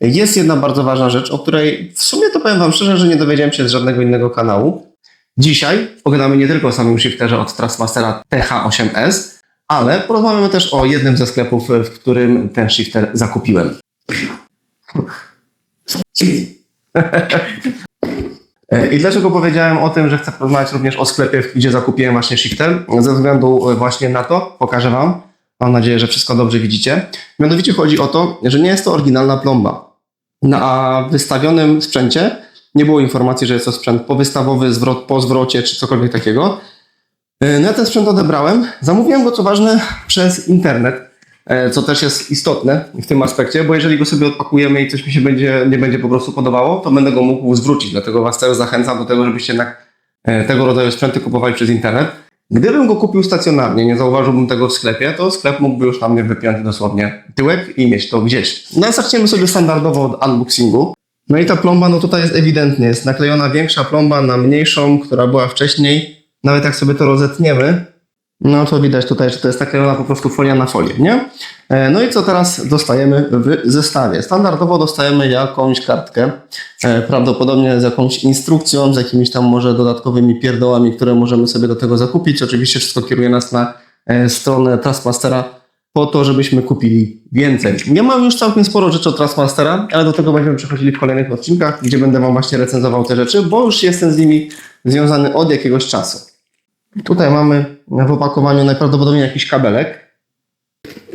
jest jedna bardzo ważna rzecz, o której w sumie to powiem Wam szczerze, że nie dowiedziałem się z żadnego innego kanału. Dzisiaj pogadamy nie tylko o samym shifterze od Trustmastera TH8S, ale porozmawiamy też o jednym ze sklepów, w którym ten shifter zakupiłem. I dlaczego powiedziałem o tym, że chcę porozmawiać również o sklepie, gdzie zakupiłem właśnie shifter? Ze względu właśnie na to, pokażę Wam. Mam nadzieję, że wszystko dobrze widzicie. Mianowicie chodzi o to, że nie jest to oryginalna plomba. Na wystawionym sprzęcie nie było informacji, że jest to sprzęt powystawowy, zwrot po zwrocie czy cokolwiek takiego. E, No ja ten sprzęt odebrałem. Zamówiłem go, co ważne, przez internet, e, co też jest istotne w tym aspekcie, bo jeżeli go sobie odpakujemy i coś mi się będzie, nie będzie po prostu podobało, to będę go mógł zwrócić. Dlatego Was też zachęcam do tego, żebyście jednak e, tego rodzaju sprzęty kupowali przez internet. Gdybym go kupił stacjonarnie, nie zauważyłbym tego w sklepie, to sklep mógłby już na mnie wypiąć dosłownie tyłek i mieć to gdzieś. No zaczniemy sobie standardowo od unboxingu. No i ta plomba, no tutaj jest ewidentnie, jest naklejona większa plomba na mniejszą, która była wcześniej. Nawet jak sobie to rozetniemy, no to widać tutaj, że to jest naklejona po prostu folia na folię, nie? E, No i co teraz dostajemy w zestawie? Standardowo dostajemy jakąś kartkę, e, prawdopodobnie z jakąś instrukcją, z jakimiś tam może dodatkowymi pierdołami, które możemy sobie do tego zakupić. Oczywiście wszystko kieruje nas na e, stronę Trustmastera po to, żebyśmy kupili więcej. Ja mam już całkiem sporo rzeczy od Trustmastera, ale do tego będziemy przechodzili w kolejnych odcinkach, gdzie będę Wam właśnie recenzował te rzeczy, bo już jestem z nimi związany od jakiegoś czasu. Tutaj mamy w opakowaniu najprawdopodobniej jakiś kabelek.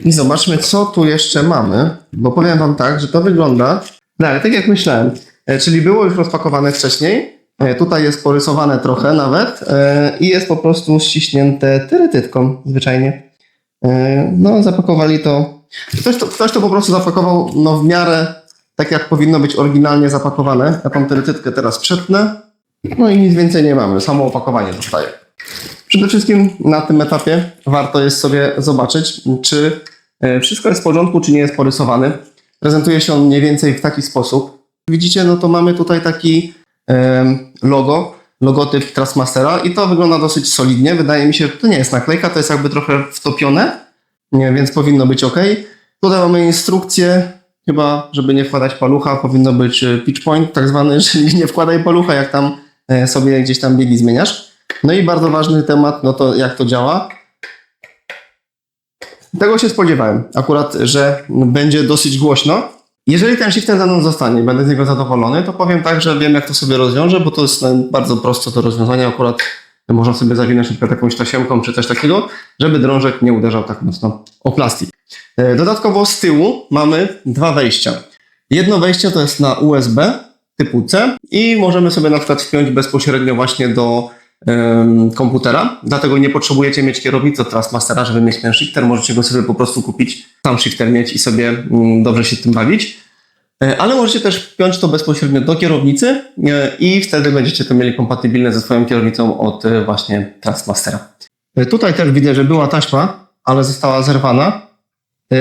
I zobaczmy, co tu jeszcze mamy, bo powiem Wam tak, że to wygląda, ale tak jak myślałem, e, czyli było już rozpakowane wcześniej, e, tutaj jest porysowane trochę nawet e, i jest po prostu ściśnięte tyrytytką zwyczajnie. No, zapakowali to, ktoś to, ktoś to po prostu zapakował no, w miarę tak, jak powinno być oryginalnie zapakowane. Ja tą tyrytytkę teraz przetnę, no i nic więcej nie mamy, samo opakowanie zostaje. Przede wszystkim na tym etapie warto jest sobie zobaczyć, czy e, wszystko jest w porządku, czy nie jest porysowany. Prezentuje się on mniej więcej w taki sposób. Widzicie, no to mamy tutaj taki em, logo, logotyp Trustmastera i to wygląda dosyć solidnie. Wydaje mi się, że to nie jest naklejka, to jest jakby trochę wtopione, więc powinno być ok. Tutaj mamy instrukcję, chyba żeby nie wkładać palucha, powinno być e, pitch point tak zwany, czyli nie wkładaj palucha, jak tam e, sobie gdzieś tam biegi zmieniasz. No i bardzo ważny temat, no to jak to działa. Tego się spodziewałem akurat, że będzie dosyć głośno. Jeżeli ten shifter za mną zostanie, będę z niego zadowolony, to powiem tak, że wiem jak to sobie rozwiążę, bo to jest e, bardzo proste do rozwiązania. Akurat można sobie zawinąć na przykład jakąś tasiemką czy coś takiego, żeby drążek nie uderzał tak mocno o plastik. E, Dodatkowo z tyłu mamy dwa wejścia. Jedno wejście to jest na USB typu C i możemy sobie na przykład wpiąć bezpośrednio właśnie do komputera. Dlatego nie potrzebujecie mieć kierownicy od Trustmastera, żeby mieć ten shifter. Możecie go sobie po prostu kupić, sam shifter mieć i sobie mm, dobrze się tym bawić. E, Ale możecie też wpiąć to bezpośrednio do kierownicy e, i wtedy będziecie to mieli kompatybilne ze swoją kierownicą od e, właśnie Trustmastera. E, Tutaj też widzę, że była taśma, ale została zerwana.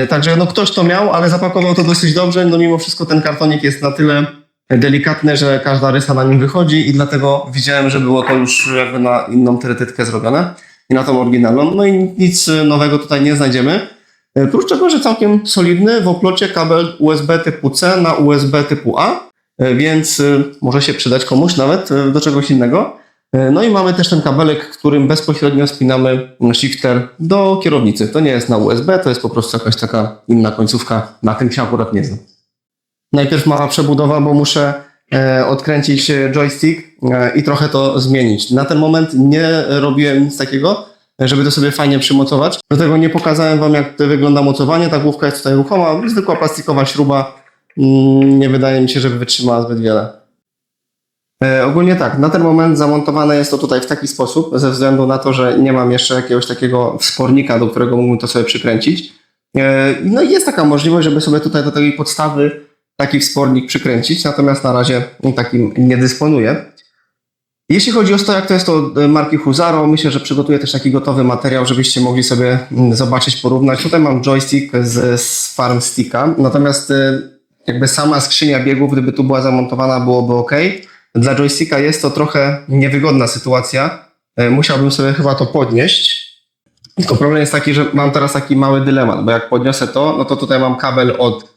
Także no ktoś to miał, ale zapakował to dosyć dobrze. No mimo wszystko ten kartonik jest na tyle delikatny, że każda rysa na nim wychodzi i dlatego widziałem, że było to już jakby na inną teretytkę zrobione i na tą oryginalną. No i nic nowego tutaj nie znajdziemy. E, Prócz czego, że całkiem solidny w oplocie kabel USB typu C na USB typu A, e, więc może się przydać komuś nawet do czegoś innego. No i mamy też ten kabelek, którym bezpośrednio spinamy shifter do kierownicy. To nie jest na USB, to jest po prostu jakaś taka inna końcówka. Na tym się akurat nie znam. Najpierw mała przebudowa, bo muszę e, odkręcić e, joystick e, i trochę to zmienić. Na ten moment nie robiłem nic takiego, żeby to sobie fajnie przymocować. Dlatego nie pokazałem Wam, jak to wygląda mocowanie. Ta główka jest tutaj ruchoma, zwykła plastikowa śruba. Mm, Nie wydaje mi się, żeby wytrzymała zbyt wiele. Ogólnie tak, na ten moment zamontowane jest to tutaj w taki sposób, ze względu na to, że nie mam jeszcze jakiegoś takiego wspornika, do którego mógłbym to sobie przykręcić. No i jest taka możliwość, żeby sobie tutaj do tej podstawy taki wspornik przykręcić, natomiast na razie takim nie dysponuję. Jeśli chodzi o stojak, to jest to e, marki Huzaro. Myślę, że przygotuję też taki gotowy materiał, żebyście mogli sobie mm, zobaczyć, porównać. Tutaj mam joystick z, z Farm natomiast e, jakby sama skrzynia biegów, gdyby tu była zamontowana, byłoby ok. Dla joysticka jest to trochę niewygodna sytuacja. E, Musiałbym sobie chyba to podnieść. Tylko problem jest taki, że mam teraz taki mały dylemat, bo jak podniosę to, no to tutaj mam kabel od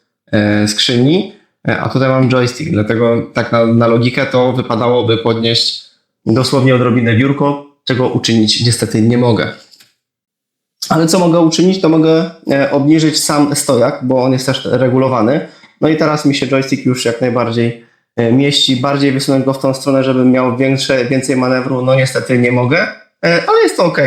skrzyni, e, a tutaj mam joystick, dlatego tak na, na logikę to wypadałoby podnieść dosłownie odrobinę biurko, czego uczynić niestety nie mogę. Ale co mogę uczynić, to mogę e, obniżyć sam stojak, bo on jest też regulowany. No i teraz mi się joystick już jak najbardziej e, mieści, bardziej wysunąć go w tą stronę, żebym miał większe, więcej manewru. No niestety nie mogę, e, ale jest to ok.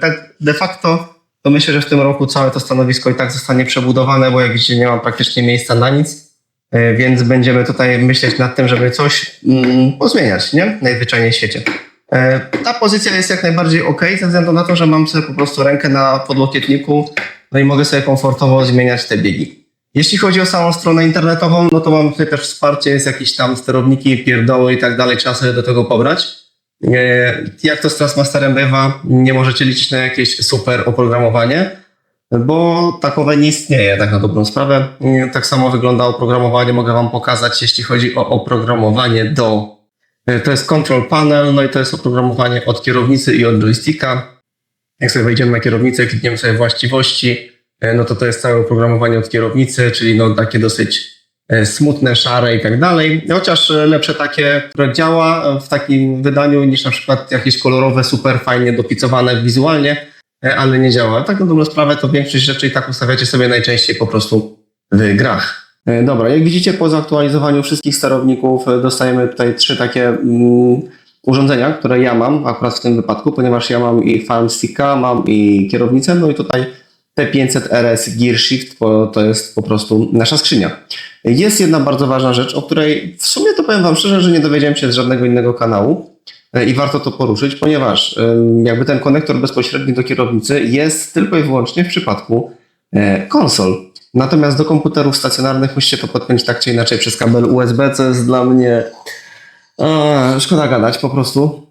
Tak de facto to myślę, że w tym roku całe to stanowisko i tak zostanie przebudowane, bo jak widzicie nie mam praktycznie miejsca na nic, e, więc będziemy tutaj myśleć nad tym, żeby coś mm, pozmieniać, nie? Najzwyczajniej w świecie. E, Ta pozycja jest jak najbardziej ok, ze względu na to, że mam sobie po prostu rękę na podłokietniku, no i mogę sobie komfortowo zmieniać te biegi. Jeśli chodzi o samą stronę internetową, no to mam tutaj też wsparcie, jest jakieś tam sterowniki, pierdoły i tak dalej, trzeba sobie do tego pobrać. E, Jak to z Trustmasterem bywa, nie możecie liczyć na jakieś super oprogramowanie, bo takowe nie istnieje, tak na dobrą sprawę. E, Tak samo wygląda oprogramowanie, mogę Wam pokazać, jeśli chodzi o oprogramowanie do E, To jest control panel, no i to jest oprogramowanie od kierownicy i od joysticka. Jak sobie wejdziemy na kierownicę, klikniemy sobie właściwości, no to to jest całe oprogramowanie od kierownicy, czyli no takie dosyć smutne, szare i tak dalej. Chociaż e, lepsze takie, które działa e, w takim wydaniu niż na przykład jakieś kolorowe, super fajnie dopicowane wizualnie, e, ale nie działa. Tak na dobrą sprawę to większość rzeczy i tak ustawiacie sobie najczęściej po prostu w grach. E, Dobra, jak widzicie po zaktualizowaniu wszystkich sterowników e, dostajemy tutaj trzy takie mm, urządzenia, które ja mam akurat w tym wypadku, ponieważ ja mam i Farm Sticka, mam i kierownicę, no i tutaj T500 RS Gear Shift, bo to jest po prostu nasza skrzynia. Jest jedna bardzo ważna rzecz, o której w sumie to powiem Wam szczerze, że nie dowiedziałem się z żadnego innego kanału e, i warto to poruszyć, ponieważ jakby ten konektor bezpośredni do kierownicy jest tylko i wyłącznie w przypadku e, konsol. Natomiast do komputerów stacjonarnych musicie to podpiąć tak czy inaczej przez kabel USB, co jest dla mnie e, szkoda gadać po prostu,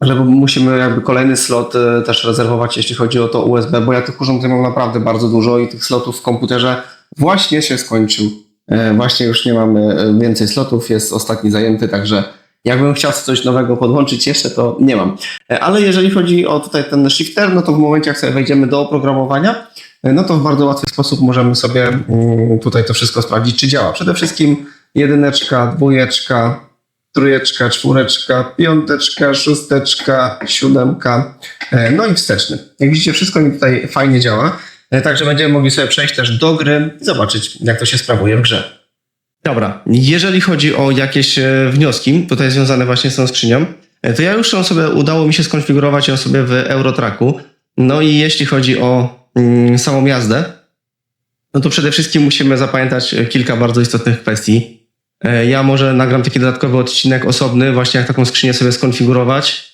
że musimy jakby kolejny slot e, też rezerwować, jeśli chodzi o to USB, bo ja tych urządzeń mam naprawdę bardzo dużo i tych slotów w komputerze właśnie się skończył. E, Właśnie już nie mamy e, więcej slotów, jest ostatni zajęty, także jakbym chciał coś nowego podłączyć jeszcze, to nie mam. Ale jeżeli chodzi o tutaj ten shifter, no to w momencie jak sobie wejdziemy do oprogramowania, no to w bardzo łatwy sposób możemy sobie mm, tutaj to wszystko sprawdzić, czy działa. Przede wszystkim jedyneczka, dwójeczka, trójeczka, czwóreczka, piąteczka, szósteczka, siódemka, e, no i wsteczny. Jak widzicie, wszystko mi tutaj fajnie działa. E, Także będziemy mogli sobie przejść też do gry i zobaczyć, jak to się sprawuje w grze. Dobra, jeżeli chodzi o jakieś e, wnioski, tutaj związane właśnie z tą skrzynią, to ja już ją sobie, udało mi się skonfigurować ją sobie w Eurotracku. No i jeśli chodzi o mm, samą jazdę, no to przede wszystkim musimy zapamiętać kilka bardzo istotnych kwestii. E, Ja może nagram taki dodatkowy odcinek osobny, właśnie jak taką skrzynię sobie skonfigurować.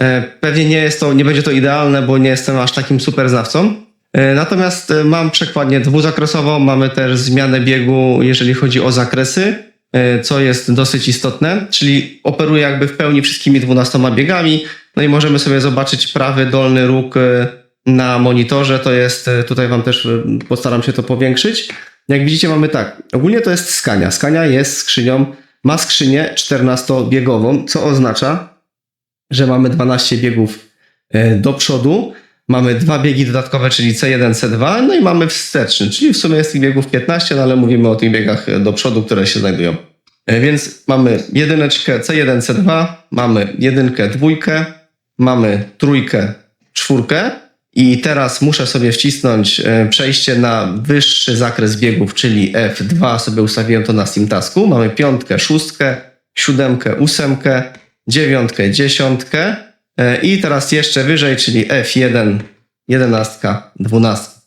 E, Pewnie nie jest to, nie będzie to idealne, bo nie jestem aż takim super znawcą. E, Natomiast mam przekładnię dwuzakresową, mamy też zmianę biegu, jeżeli chodzi o zakresy, co jest dosyć istotne, czyli operuję jakby w pełni wszystkimi 12 biegami. No i możemy sobie zobaczyć prawy dolny róg na monitorze, to jest, tutaj wam też postaram się to powiększyć. Jak widzicie mamy tak, ogólnie to jest Scania. Scania jest skrzynią, ma skrzynię 14-biegową, co oznacza, że mamy 12 biegów e, do przodu, mamy dwa biegi dodatkowe, czyli C1, C2, no i mamy wsteczny, czyli w sumie jest tych biegów 15, no ale mówimy o tych biegach e, do przodu, które się znajdują. E, Więc mamy jedyneczkę C1, C2, mamy jedynkę, dwójkę, mamy trójkę, czwórkę i teraz muszę sobie wcisnąć e, przejście na wyższy zakres biegów, czyli F2, sobie ustawiłem to na Steam Tasku. Mamy piątkę, szóstkę, siódemkę, ósemkę, dziewiątkę, dziesiątkę e, i teraz jeszcze wyżej, czyli F1, jedenastka, dwunastka.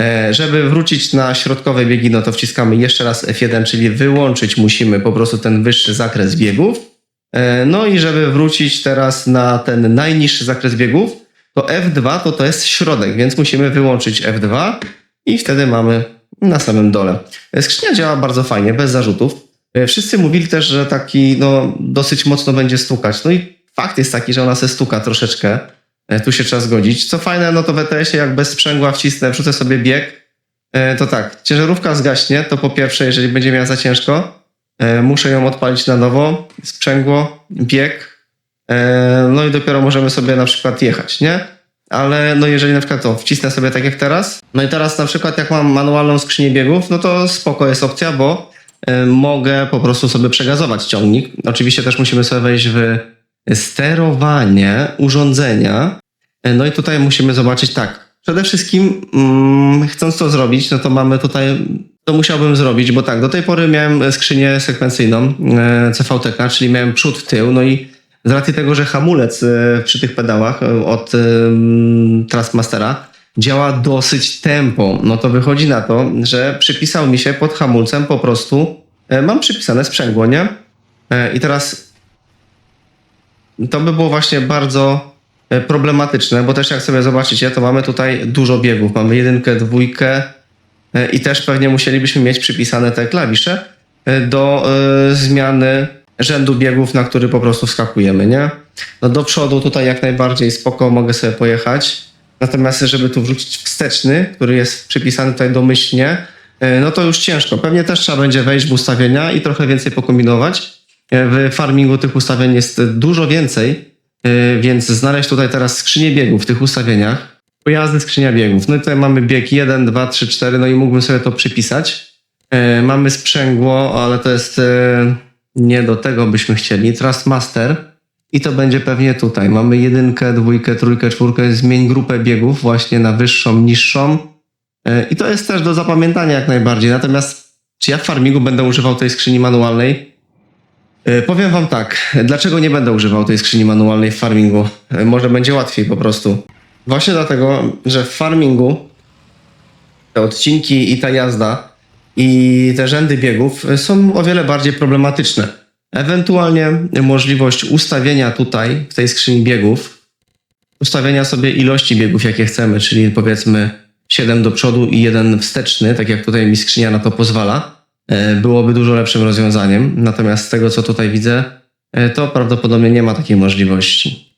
E, Żeby wrócić na środkowe biegi, no to wciskamy jeszcze raz F1, czyli wyłączyć musimy po prostu ten wyższy zakres biegów. No i żeby wrócić teraz na ten najniższy zakres biegów, to F2 to to jest środek, więc musimy wyłączyć F2 i wtedy mamy na samym dole. Skrzynia działa bardzo fajnie, bez zarzutów. E, Wszyscy mówili też, że taki no, dosyć mocno będzie stukać. No i fakt jest taki, że ona se stuka troszeczkę. E, Tu się trzeba zgodzić. Co fajne, no to w ETS-ie jak bez sprzęgła wcisnę, wrzucę sobie bieg, e, to tak, ciężarówka zgaśnie, to po pierwsze, jeżeli będzie miała za ciężko, muszę ją odpalić na nowo, sprzęgło, bieg, no i dopiero możemy sobie na przykład jechać, nie? Ale no jeżeli na przykład to wcisnę sobie tak jak teraz, no i teraz na przykład jak mam manualną skrzynię biegów, no to spoko jest opcja, bo e, mogę po prostu sobie przegazować ciągnik. Oczywiście też musimy sobie wejść w sterowanie urządzenia. E, No i tutaj musimy zobaczyć tak. Przede wszystkim, mm, chcąc to zrobić, no to mamy tutaj, to musiałbym zrobić, bo tak, do tej pory miałem skrzynię sekwencyjną e, CVTK, czyli miałem przód, tył, no i z racji tego, że hamulec e, przy tych pedałach e, od em, Trustmastera działa dosyć tempo, no to wychodzi na to, że przypisał mi się pod hamulcem po prostu, e, mam przypisane sprzęgło, nie? E, I teraz to by było właśnie bardzo e, problematyczne, bo też jak sobie zobaczycie, to mamy tutaj dużo biegów. Mamy jedynkę, dwójkę e, i też pewnie musielibyśmy mieć przypisane te klawisze e, do e, zmiany rzędu biegów, na który po prostu wskakujemy, nie? No do przodu tutaj jak najbardziej spoko mogę sobie pojechać. Natomiast żeby tu wrzucić wsteczny, który jest przypisany tutaj domyślnie, e, no to już ciężko. Pewnie też trzeba będzie wejść w ustawienia i trochę więcej pokombinować. E, W farmingu tych ustawień jest dużo więcej, e, więc znaleźć tutaj teraz skrzynię biegów w tych ustawieniach. Pojazdy, skrzynia biegów. No i tutaj mamy bieg 1, 2, 3, 4, no i mógłbym sobie to przypisać. Mamy sprzęgło, ale to jest nie do tego byśmy chcieli. Trustmaster i to będzie pewnie tutaj. Mamy jedynkę, dwójkę, trójkę, czwórkę. Zmień grupę biegów właśnie na wyższą, niższą. E, I to jest też do zapamiętania jak najbardziej. Natomiast czy ja w farmingu będę używał tej skrzyni manualnej? E, Powiem wam tak, dlaczego nie będę używał tej skrzyni manualnej w farmingu? E, Może będzie łatwiej po prostu. Właśnie dlatego, że w farmingu te odcinki i ta jazda i te rzędy biegów są o wiele bardziej problematyczne. Ewentualnie możliwość ustawienia tutaj w tej skrzyni biegów, ustawienia sobie ilości biegów, jakie chcemy, czyli powiedzmy 7 do przodu i jeden wsteczny, tak jak tutaj mi skrzynia na to pozwala, e, byłoby dużo lepszym rozwiązaniem. Natomiast z tego, co tutaj widzę, e, to prawdopodobnie nie ma takiej możliwości.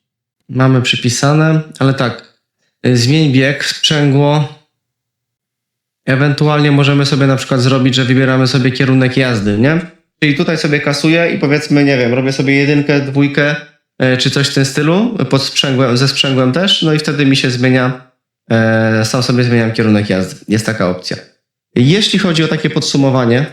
Mamy przypisane, ale tak, e, zmień bieg, sprzęgło. Ewentualnie możemy sobie na przykład zrobić, że wybieramy sobie kierunek jazdy, nie? Czyli tutaj sobie kasuję i powiedzmy, nie wiem, robię sobie jedynkę, dwójkę, e, czy coś w tym stylu, pod sprzęgłem, ze sprzęgłem też, no i wtedy mi się zmienia, e, sam sobie zmieniam kierunek jazdy. Jest taka opcja. Jeśli chodzi o takie podsumowanie,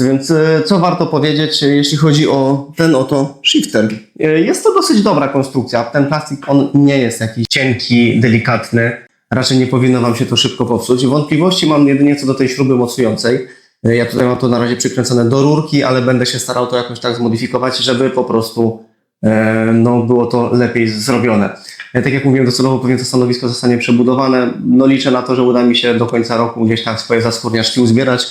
więc e, co warto powiedzieć, jeśli chodzi o ten oto shifter? Jest to dosyć dobra konstrukcja. Ten plastik, on nie jest jakiś cienki, delikatny. Raczej nie powinno Wam się to szybko popsuć. Wątpliwości mam jedynie co do tej śruby mocującej. E, Ja tutaj mam to na razie przykręcone do rurki, ale będę się starał to jakoś tak zmodyfikować, żeby po prostu e, no, było to lepiej zrobione. E, Tak jak mówiłem, docelowo pewnie to stanowisko zostanie przebudowane. No liczę na to, że uda mi się do końca roku gdzieś tam swoje zaskórniaczki uzbierać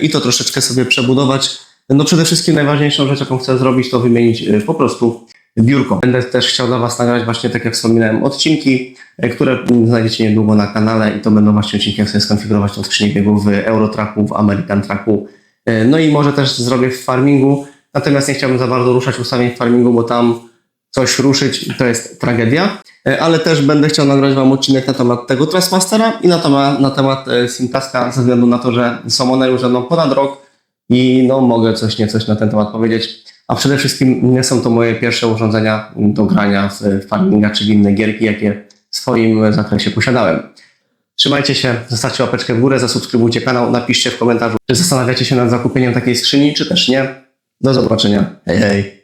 i to troszeczkę sobie przebudować. No przede wszystkim najważniejszą rzecz, jaką chcę zrobić, to wymienić po prostu biurko. Będę też chciał dla Was nagrać właśnie, tak jak wspominałem, odcinki, e, które znajdziecie niedługo na kanale i to będą właśnie odcinki, jak sobie skonfigurować tą skrzynię w Eurotracku, w American Tracku. E, No i może też zrobię w farmingu, natomiast nie chciałbym za bardzo ruszać ustawień w farmingu, bo tam coś ruszyć to jest tragedia. E, Ale też będę chciał nagrać Wam odcinek na temat tego Trustmastera i na temat, na temat Simtaska, ze względu na to, że są one już ze mną ponad rok i no mogę coś niecoś na ten temat powiedzieć. A przede wszystkim nie są to moje pierwsze urządzenia do grania w farminga czy w inne gierki, jakie w swoim zakresie posiadałem. Trzymajcie się, zostawcie łapeczkę w górę, zasubskrybujcie kanał, napiszcie w komentarzu, czy zastanawiacie się nad zakupieniem takiej skrzyni, czy też nie. Do zobaczenia. Hej, hej.